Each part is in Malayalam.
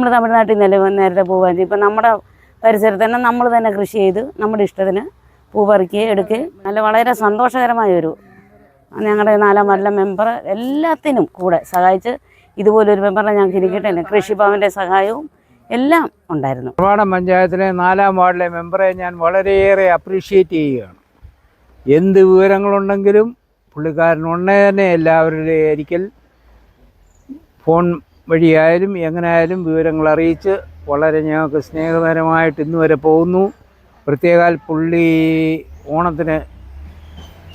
നമ്മൾ തമിഴ്നാട്ടിൽ നിന്നല്ലേ നേരത്തെ പൂ വാങ്ങി ഇപ്പം നമ്മുടെ പരിസരത്ത് തന്നെ നമ്മൾ തന്നെ കൃഷി ചെയ്ത് നമ്മുടെ ഇഷ്ടത്തിന് പൂ പറിക്കുകയും എടുക്കുകയും നല്ല വളരെ സന്തോഷകരമായൊരു ഞങ്ങളുടെ നാലാം വല്ല മെമ്പർ എല്ലാത്തിനും കൂടെ സഹായിച്ച് ഇതുപോലൊരു മെമ്പറിനെ ഞങ്ങൾക്ക് ഇരിക്കട്ടെ കൃഷിഭവന്റെ സഹായവും എല്ലാം ഉണ്ടായിരുന്നു. നിർമ്മാണം പഞ്ചായത്തിലെ നാലാം വാർഡിലെ മെമ്പറെ ഞാൻ വളരെയേറെ അപ്രീഷിയേറ്റ് ചെയ്യുകയാണ്. എന്ത് വിവരങ്ങളുണ്ടെങ്കിലും പുള്ളിക്കാരൻ ഉടനെ തന്നെ എല്ലാവരുടെ ഒരിക്കൽ ഫോൺ വഴിയായാലും എങ്ങനെയായാലും വിവരങ്ങൾ അറിയിച്ച് വളരെ ഞങ്ങൾക്ക് സ്നേഹപരമായിട്ട് ഇന്ന് വരെ പോകുന്നു. പ്രത്യേകാൽ പുള്ളി ഓണത്തിന്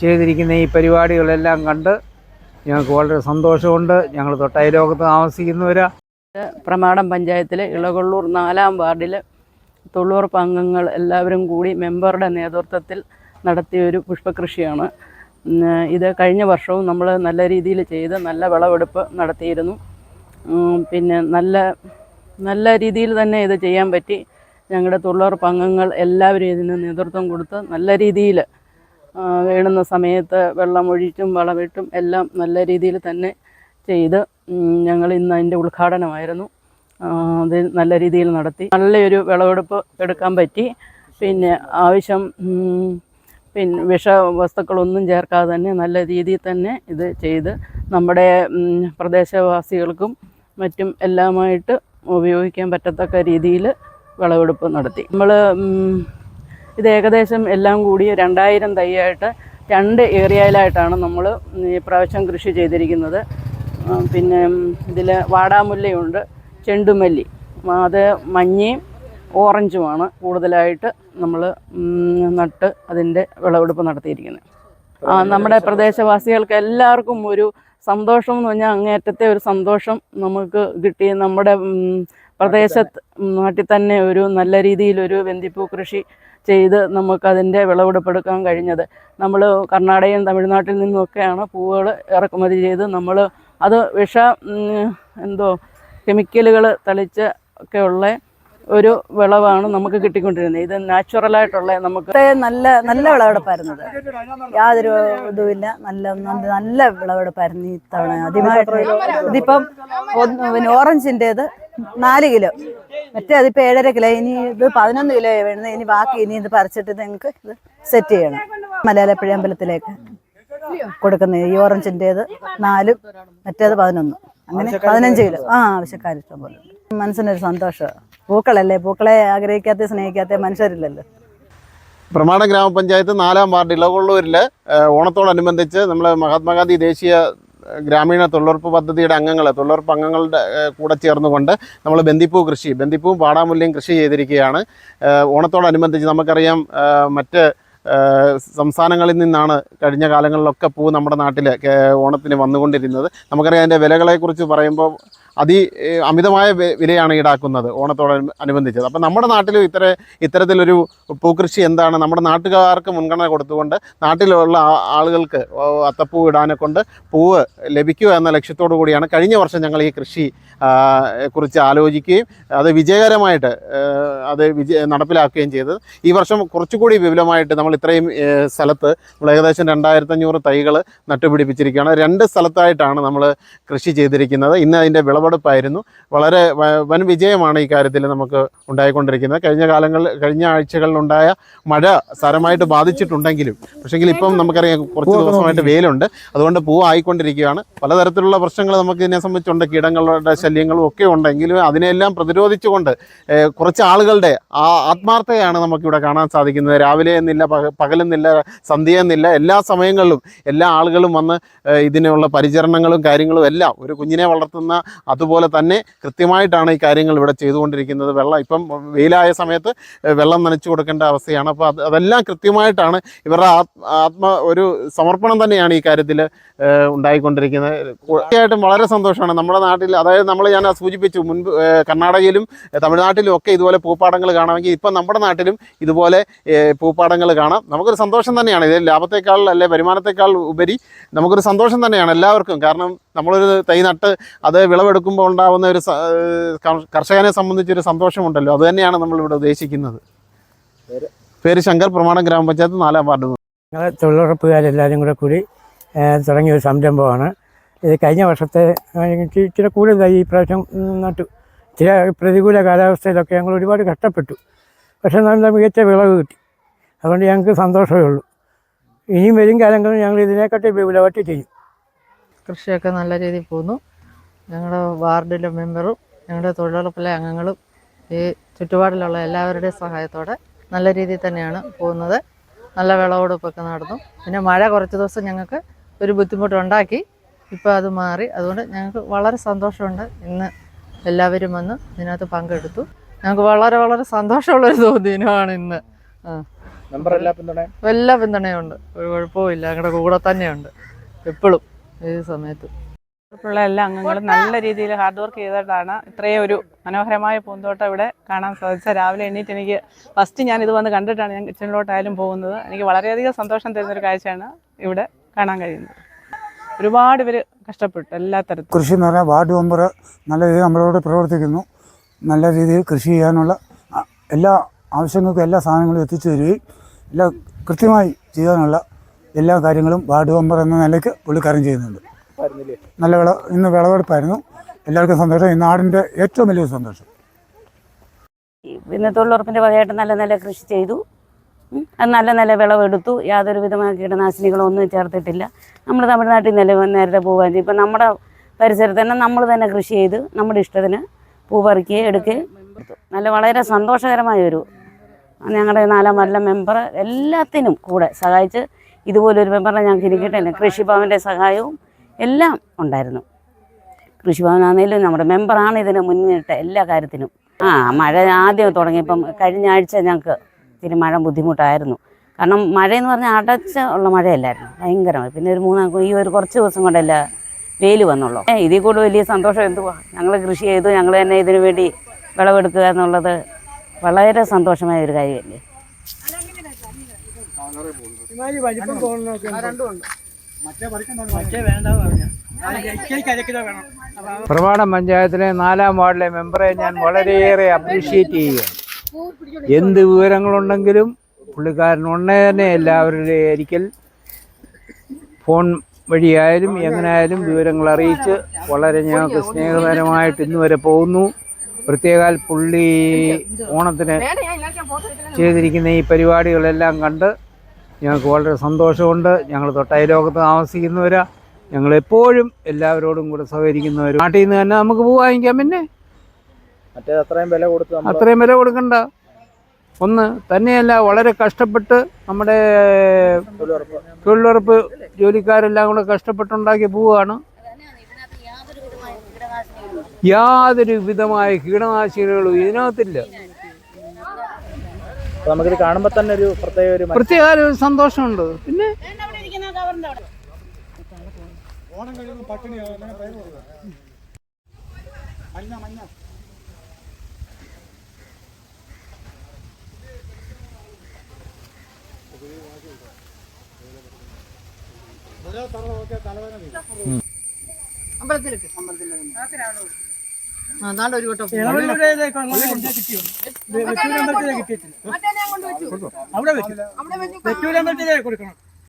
ചെയ്തിരിക്കുന്ന ഈ പരിപാടികളെല്ലാം കണ്ട് ഞങ്ങൾക്ക് വളരെ സന്തോഷമുണ്ട്. ഞങ്ങൾ തൊട്ടയലോകത്ത് താമസിക്കുന്നവരാ. പ്രമാടം പഞ്ചായത്തിലെ ഇളകൊള്ളൂർ നാലാം വാർഡിൽ തൊഴിലുറപ്പ് അംഗങ്ങൾ എല്ലാവരും കൂടി മെമ്പറുടെ നേതൃത്വത്തിൽ നടത്തിയൊരു പുഷ്പകൃഷിയാണ്. ഇത് കഴിഞ്ഞ വർഷവും നമ്മൾ നല്ല രീതിയിൽ ചെയ്ത് നല്ല വിളവെടുപ്പ് നടത്തിയിരുന്നു. പിന്നെ നല്ല നല്ല രീതിയിൽ തന്നെ ഇത് ചെയ്യാൻ പറ്റി. ഞങ്ങളുടെ തൊഴിലുറപ്പ് അംഗങ്ങൾ എല്ലാവരും ഇതിന് നേതൃത്വം കൊടുത്ത് നല്ല രീതിയിൽ വേണുന്ന സമയത്ത് വെള്ളമൊഴിച്ചും വളമിട്ടും എല്ലാം നല്ല രീതിയിൽ തന്നെ ചെയ്ത് ഞങ്ങൾ ഇന്ന് അതിന്റെ ഉദ്ഘാടനമായിരുന്നു. അത് നല്ല രീതിയിൽ നടത്തി. നല്ലൊരു വിളവെടുപ്പ് എടുക്കാൻ പറ്റി. പിന്നെ ആവശ്യം പിന്നെ വിഷ വസ്തുക്കളൊന്നും ചേർക്കാതെ തന്നെ നല്ല രീതിയിൽ തന്നെ ഇത് ചെയ്ത് നമ്മുടെ പ്രദേശവാസികൾക്കും മറ്റും എല്ലാമായിട്ട് ഉപയോഗിക്കാൻ പറ്റത്തക്ക രീതിയിൽ വിളവെടുപ്പ് നടത്തി. നമ്മൾ ഇത് ഏകദേശം എല്ലാം കൂടി രണ്ടായിരം തൈയായിട്ട് രണ്ട് ഏരിയയിലായിട്ടാണ് നമ്മൾ ഈ പ്രാവശ്യം കൃഷി ചെയ്തിരിക്കുന്നത്. പിന്നെ ഇതിൽ വാടാമുല്ലയുണ്ട് ചെണ്ടുമല്ലി അത് മഞ്ഞയും ഓറഞ്ചുമാണ് കൂടുതലായിട്ട് നമ്മൾ നട്ട് അതിന്റെ വിളവെടുപ്പ് നടത്തിയിരിക്കുന്നത്. നമ്മുടെ പ്രദേശവാസികൾക്ക് എല്ലാവർക്കും ഒരു സന്തോഷം എന്ന് പറഞ്ഞാൽ അങ്ങേറ്റത്തെ ഒരു സന്തോഷം നമുക്ക് കിട്ടി. നമ്മുടെ പ്രദേശത്ത് നാട്ടിൽ തന്നെ ഒരു നല്ല രീതിയിലൊരു വെന്തിപ്പൂ കൃഷി ചെയ്ത് നമുക്കതിന്റെ വിളവെടുപ്പെടുക്കാൻ കഴിഞ്ഞത്. നമ്മൾ കർണാടകയും തമിഴ്നാട്ടിൽ നിന്നൊക്കെയാണ് പൂവുകൾ ഇറക്കുമതി ചെയ്ത് നമ്മൾ അത് വിഷ എന്തോ കെമിക്കലുകൾ തളിച്ച് ഒക്കെയുള്ള ഒരു വിളവാണ് നമുക്ക് കിട്ടിക്കൊണ്ടിരുന്നത്. ഇത് നാച്ചുറലായിട്ടുള്ള നമുക്ക് നല്ല നല്ല വിളവെടുപ്പായിരുന്നു ഇത് യാതൊരു ഇതുമില്ല. നല്ല നല്ല വിളവെടുപ്പായിരുന്നു ഈ തവണ. ആദ്യമായിട്ട് ഇതിപ്പം പിന്നെ ഓറഞ്ചിന്റെത് നാല് കിലോ. മറ്റേ അതിപ്പോൾ ഏഴര കിലോ. ഇനി ഇത് പതിനൊന്ന് കിലോ വേണം ഇനി ബാക്കി ഇനി ഇത് പറിച്ചിട്ട് നിങ്ങൾക്ക് ഇത് സെറ്റ് ചെയ്യണം. മലയാളപ്പുഴ അമ്പലത്തിലേക്ക് കൊടുക്കുന്നത്. ഈ ഓറഞ്ചിന്റെത് നാലും മറ്റേത് പതിനൊന്ന്. അങ്ങനെ പതിനഞ്ച് കിലോ. ആ ആവശ്യക്കാരിഷ്ടം പോലെ. മനസ്സിനൊരു സന്തോഷമാണ്. പൂക്കളല്ലേ? പൂക്കളെ ആഗ്രഹിക്കാത്ത സ്നേഹിക്കാത്ത മനുഷ്യരില്ലല്ലോ. പ്രമാണ ഗ്രാമപഞ്ചായത്ത് നാലാം വാർഡ് ഇളകൊള്ളൂരിൽ ഓണത്തോടനുബന്ധിച്ച് നമ്മൾ മഹാത്മാഗാന്ധി ദേശീയ ഗ്രാമീണ തൊഴിലുറപ്പ് പദ്ധതിയുടെ അംഗങ്ങൾ തൊഴിലുറപ്പ് അംഗങ്ങളുടെ കൂടെ ചേർന്നുകൊണ്ട് നമ്മൾ ബന്ദിപ്പൂ കൃഷി ബന്ദിപ്പൂവും പാടാമുല്യം കൃഷി ചെയ്തിരിക്കുകയാണ്. ഓണത്തോടനുബന്ധിച്ച് നമുക്കറിയാം മറ്റ് സംസ്ഥാനങ്ങളിൽ നിന്നാണ് കഴിഞ്ഞ കാലങ്ങളിലൊക്കെ പൂ നമ്മുടെ നാട്ടിൽ ഓണത്തിന് വന്നുകൊണ്ടിരുന്നത്. നമുക്കറിയാം അതിന്റെ വിലകളെക്കുറിച്ച് പറയുമ്പോൾ അതി അമിതമായ വിലയാണ് ഈടാക്കുന്നത് ഓണത്തോട് അനുബന്ധിച്ചത് അപ്പം നമ്മുടെ നാട്ടിലും ഇത്തര ഇത്തരത്തിലൊരു പൂക്കൃഷി എന്താണ്? നമ്മുടെ നാട്ടുകാർക്ക് മുൻഗണന കൊടുത്തുകൊണ്ട് നാട്ടിലുള്ള ആളുകൾക്ക് അത്തപ്പൂ ഇടാനെ കൊണ്ട് പൂവ് ലഭിക്കുക എന്ന ലക്ഷ്യത്തോടു കൂടിയാണ് കഴിഞ്ഞ വർഷം ഞങ്ങൾ ഈ കൃഷി കുറിച്ച് ആലോചിക്കുകയും അത് വിജയകരമായിട്ട് അത് നടപ്പിലാക്കുകയും ചെയ്തത്. ഈ വർഷം കുറച്ചുകൂടി വിപുലമായിട്ട് നമ്മൾ ഇത്രയും സ്ഥലത്ത് നമ്മൾ ഏകദേശം രണ്ടായിരത്തഞ്ഞൂറ് തൈകൾ നട്ടുപിടിപ്പിച്ചിരിക്കുകയാണ്. രണ്ട് സ്ഥലത്തായിട്ടാണ് നമ്മൾ കൃഷി ചെയ്തിരിക്കുന്നത്. ഇന്ന് അതിന്റെ വിളവെടുപ്പായിരുന്നു വളരെ വൻ വിജയമാണ് ഈ കാര്യത്തിൽ നമുക്ക് ഉണ്ടായിക്കൊണ്ടിരിക്കുന്നത്. കഴിഞ്ഞ കാലങ്ങൾ കഴിഞ്ഞ ആഴ്ചകളിലുണ്ടായ മഴ സാരമായിട്ട് ബാധിച്ചിട്ടുണ്ടെങ്കിലും പക്ഷേങ്കിൽ ഇപ്പം നമുക്കറിയാം കുറച്ച് ദിവസമായിട്ട് വെയിലുണ്ട്. അതുകൊണ്ട് പൂ ആയിക്കൊണ്ടിരിക്കുകയാണ്. പലതരത്തിലുള്ള പ്രശ്നങ്ങൾ നമുക്ക് ഇതിനെ സംബന്ധിച്ചുണ്ട്. കീടങ്ങളുടെ ശല്യങ്ങളും ഒക്കെ ഉണ്ടെങ്കിലും അതിനെല്ലാം പ്രതിരോധിച്ചുകൊണ്ട് കുറച്ച് ആളുകളുടെ ആ ആത്മാർത്ഥതയാണ് നമുക്കിവിടെ കാണാൻ സാധിക്കുന്നത്. രാവിലെ എന്നില്ല പക പകലെന്നില്ല സന്ധ്യ എന്നില്ല എല്ലാ സമയങ്ങളിലും എല്ലാ ആളുകളും വന്ന് ഇതിനുള്ള പരിചരണങ്ങളും കാര്യങ്ങളും എല്ലാം ഒരു കുഞ്ഞിനെ വളർത്തുന്ന അതുപോലെ തന്നെ കൃത്യമായിട്ടാണ് ഈ കാര്യങ്ങൾ ഇവിടെ ചെയ്തുകൊണ്ടിരിക്കുന്നത്. വെള്ളം ഇപ്പം വെയിലായ സമയത്ത് വെള്ളം നനച്ചു കൊടുക്കേണ്ട അവസ്ഥയാണ്. അപ്പോൾ അത് അതെല്ലാം കൃത്യമായിട്ടാണ് ഇവരുടെ ആത്മ ഒരു സമർപ്പണം തന്നെയാണ് ഈ കാര്യത്തിൽ ഉണ്ടായിക്കൊണ്ടിരിക്കുന്നത്. തീർച്ചയായിട്ടും വളരെ സന്തോഷമാണ് നമ്മുടെ നാട്ടിൽ. അതായത് നമ്മൾ ഞാൻ സൂചിപ്പിച്ചു മുൻപ് കർണാടകയിലും തമിഴ്നാട്ടിലും ഒക്കെ ഇതുപോലെ പൂപ്പാടങ്ങൾ കാണാമെങ്കിൽ ഇപ്പം നമ്മുടെ നാട്ടിലും ഇതുപോലെ പൂപ്പാടങ്ങൾ കാണാം. നമുക്കൊരു സന്തോഷം തന്നെയാണ്. ഇത് ലാഭത്തെക്കാൾ അല്ലെ വരുമാനത്തെക്കാൾ ഉപരി നമുക്കൊരു സന്തോഷം തന്നെയാണ് എല്ലാവർക്കും. കാരണം നമ്മളൊരു തൈ നട്ട് അത് വിളവെടുക്കുമ്പോൾ ഉണ്ടാകുന്ന ഒരു കർഷകനെ സംബന്ധിച്ചൊരു സന്തോഷമുണ്ടല്ലോ. അത് തന്നെയാണ് നമ്മളിവിടെ ഉദ്ദേശിക്കുന്നത്. പേര്? ശങ്കർ പ്രമാണം ഗ്രാമപഞ്ചായത്ത് നാലാം വാർഡ്. ഞങ്ങൾ തൊഴിലുറപ്പുകാരെല്ലാവരും കൂടെ കൂടി തുടങ്ങിയ ഒരു സംരംഭമാണ്. ഇത് കഴിഞ്ഞ വർഷത്തെ ഇച്ചിരി കൂടുതലായി ഈ പ്രാവശ്യം നട്ടു. ചില പ്രതികൂല കാലാവസ്ഥയിലൊക്കെ ഞങ്ങൾ ഒരുപാട് കഷ്ടപ്പെട്ടു. പക്ഷേ നല്ല മികച്ച വിളവ് കിട്ടി. അതുകൊണ്ട് ഞങ്ങൾക്ക് സന്തോഷമേ ഉള്ളൂ. ഇനിയും വരും കാലങ്ങളിൽ ഞങ്ങൾ ഇതിനെക്കാട്ടി വിലവട്ടി ചെയ്യും. കൃഷിയൊക്കെ നല്ല രീതിയിൽ പോകുന്നു. ഞങ്ങളുടെ വാർഡിലെ മെമ്പറും ഞങ്ങളുടെ തൊഴിലുറപ്പിലെ അംഗങ്ങളും ഈ ചുറ്റുപാടിലുള്ള എല്ലാവരുടെയും സഹായത്തോടെ നല്ല രീതിയിൽ തന്നെയാണ് പോകുന്നത്. നല്ല വിളവെടുപ്പൊക്കെ നടന്നു. പിന്നെ മഴ കുറച്ച് ദിവസം ഞങ്ങൾക്ക് ഒരു ബുദ്ധിമുട്ടുണ്ടാക്കി. ഇപ്പോൾ അത് മാറി. അതുകൊണ്ട് ഞങ്ങൾക്ക് വളരെ സന്തോഷമുണ്ട്. ഇന്ന് എല്ലാവരും വന്ന് ഇതിനകത്ത് പങ്കെടുത്തു. ഞങ്ങൾക്ക് വളരെ വളരെ സന്തോഷമുള്ളൊരു ദിനമാണ് ഇന്ന്. എല്ലാ പിന്തുണയും? ഉണ്ട്. ഒരു കുഴപ്പവും ഇല്ല. ഞങ്ങളുടെ കൂടെ തന്നെയുണ്ട്. എപ്പോഴും ഏത് സമയത്ത്. ഉള്ള എല്ലാ അംഗങ്ങളും നല്ല രീതിയിൽ ഹാർഡ് വർക്ക് ചെയ്തിട്ടാണ് ഇത്രയും ഒരു മനോഹരമായ പൂന്തോട്ടം ഇവിടെ കാണാൻ സാധിച്ചത്. രാവിലെ എണ്ണീറ്റ് എനിക്ക് ഫസ്റ്റ് ഞാൻ ഇത് വന്ന് കണ്ടിട്ടാണ് ഞാൻ കിച്ചണിലോട്ടായാലും പോകുന്നത്. എനിക്ക് വളരെയധികം സന്തോഷം തരുന്നൊരു കാഴ്ചയാണ് ഇവിടെ കാണാൻ കഴിയുന്നത്. ഒരുപാട് പേര് കഷ്ടപ്പെട്ടു എല്ലാ തരത്തിലും. കൃഷി എന്ന് പറഞ്ഞാൽ വാർഡ് മെമ്പർ നല്ല രീതിയിൽ നമ്മളോട് പ്രവർത്തിക്കുന്നു. നല്ല രീതിയിൽ കൃഷി ചെയ്യാനുള്ള എല്ലാ ആവശ്യങ്ങൾക്കും എല്ലാ സാധനങ്ങളും എത്തിച്ചു തരികയും എല്ലാം കൃത്യമായി ചെയ്യാനുള്ള എല്ലാ കാര്യങ്ങളും വാർഡ് മെമ്പർ എന്ന നിലയ്ക്ക് പുള്ളിക്കാരൻ ചെയ്യുന്നുണ്ട്. നല്ല വിള ഇന്ന് വിളവെടുപ്പായിരുന്നു. എല്ലാവർക്കും സന്തോഷം. ഈ നാടിന്റെ ഏറ്റവും വലിയ സന്തോഷം. പിന്നെ തൊഴിലുറപ്പിന്റെ വകയായിട്ട് നല്ല നല്ല കൃഷി ചെയ്തു. അത് നല്ല നല്ല വിളവെടുത്തു. യാതൊരു വിധമായ കീടനാശിനികളോ ഒന്നും ചേർത്തിട്ടില്ല. നമ്മൾ തമിഴ്നാട്ടിൽ നില നേരത്തെ പോകാൻ ഇപ്പം നമ്മുടെ പരിസരത്ത് തന്നെ നമ്മൾ തന്നെ കൃഷി ചെയ്ത് നമ്മുടെ ഇഷ്ടത്തിന് പൂ പറിക്കുകയും എടുക്കുകയും നല്ല വളരെ സന്തോഷകരമായ ഒരു ഞങ്ങളുടെ നാലാം വല്ല മെമ്പർ എല്ലാത്തിനും കൂടെ സഹായിച്ച് ഇതുപോലൊരു മെമ്പറിനെ ഞങ്ങൾക്ക് ഇനി കിട്ടില്ല കൃഷിഭവന്റെ സഹായവും എല്ലാം ഉണ്ടായിരുന്നു. കൃഷിഭവനാണേലും നമ്മുടെ മെമ്പറാണ് ഇതിന് മുന്നിട്ട് എല്ലാ കാര്യത്തിനും. ആ മഴ ആദ്യം തുടങ്ങിയപ്പം കഴിഞ്ഞ ആഴ്ച ഞങ്ങൾക്ക് ഇത്തിരി മഴ ബുദ്ധിമുട്ടായിരുന്നു. കാരണം മഴയെന്ന് പറഞ്ഞാൽ അടച്ച ഉള്ള മഴയല്ലായിരുന്നു. ഭയങ്കരമായി പിന്നെ ഒരു മൂന്നാം ഈ ഒരു കുറച്ച് ദിവസം കൊണ്ടല്ല വെയിൽ വന്നുള്ളൂ. ഏ ഇതിൽ കൂടെ വലിയ സന്തോഷം എന്തുവാ? ഞങ്ങൾ കൃഷി ചെയ്തു. ഞങ്ങൾ തന്നെ ഇതിനു വേണ്ടി വിളവെടുക്കുക എന്നുള്ളത് വളരെ സന്തോഷമായ ഒരു കാര്യമല്ലേ? പ്രമാടം പഞ്ചായത്തിലെ നാലാം വാർഡിലെ മെമ്പറെ ഞാൻ വളരെയേറെ അപ്രീഷിയേറ്റ് ചെയ്യുകയാണ്. എന്ത് വിവരങ്ങളുണ്ടെങ്കിലും പുള്ളിക്കാരൻ ഉടനെ തന്നെ എല്ലാവരുടെ ഒരിക്കൽ ഫോൺ വഴിയായാലും എങ്ങനെയായാലും വിവരങ്ങൾ അറിയിച്ച് വളരെ ഞങ്ങൾക്ക് സ്നേഹപരമായിട്ട് ഇന്ന് വരെ പോകുന്നു. പ്രത്യേകാൽ പുള്ളി ഓണത്തിന് ചെയ്തിരിക്കുന്ന ഈ പരിപാടികളെല്ലാം കണ്ട് ഞങ്ങൾക്ക് വളരെ സന്തോഷമുണ്ട്. ഞങ്ങൾ തൊട്ടയലോകത്ത് താമസിക്കുന്നവരാ. ഞങ്ങൾ എപ്പോഴും എല്ലാവരോടും കൂടെ സഹകരിക്കുന്നവർ നാട്ടിൽ നിന്ന് തന്നെ നമുക്ക് പൂ വാങ്ങിക്കാം പിന്നെ. മറ്റേ അത്രയും വില കൊടുത്ത് നമ്മൾ അത്രയും വില കൊടുക്കണ്ട. ഒന്ന് തന്നെയല്ല വളരെ കഷ്ടപ്പെട്ട് നമ്മുടെ തൊഴിലുറപ്പ്. തൊഴിലുറപ്പ് ജോലിക്കാരെല്ലാം കൂടെ കഷ്ടപ്പെട്ടുണ്ടാക്കിയ പൂവാണ്. യാതൊരു വിധമായ കീടനാശിനികളും ഇതിനകത്തില്ല. അപ്പൊ നമുക്കിത് കാണുമ്പോൾ തന്നെ ഒരു പ്രത്യേക ഒരു പ്രത്യേക ഒരു സന്തോഷമുണ്ട്. പിന്നെ അതാണ്ട് ഒരു വട്ടം അവിടെ വെറ്റൂരമ്പലത്തിലേ കൊടുക്കണം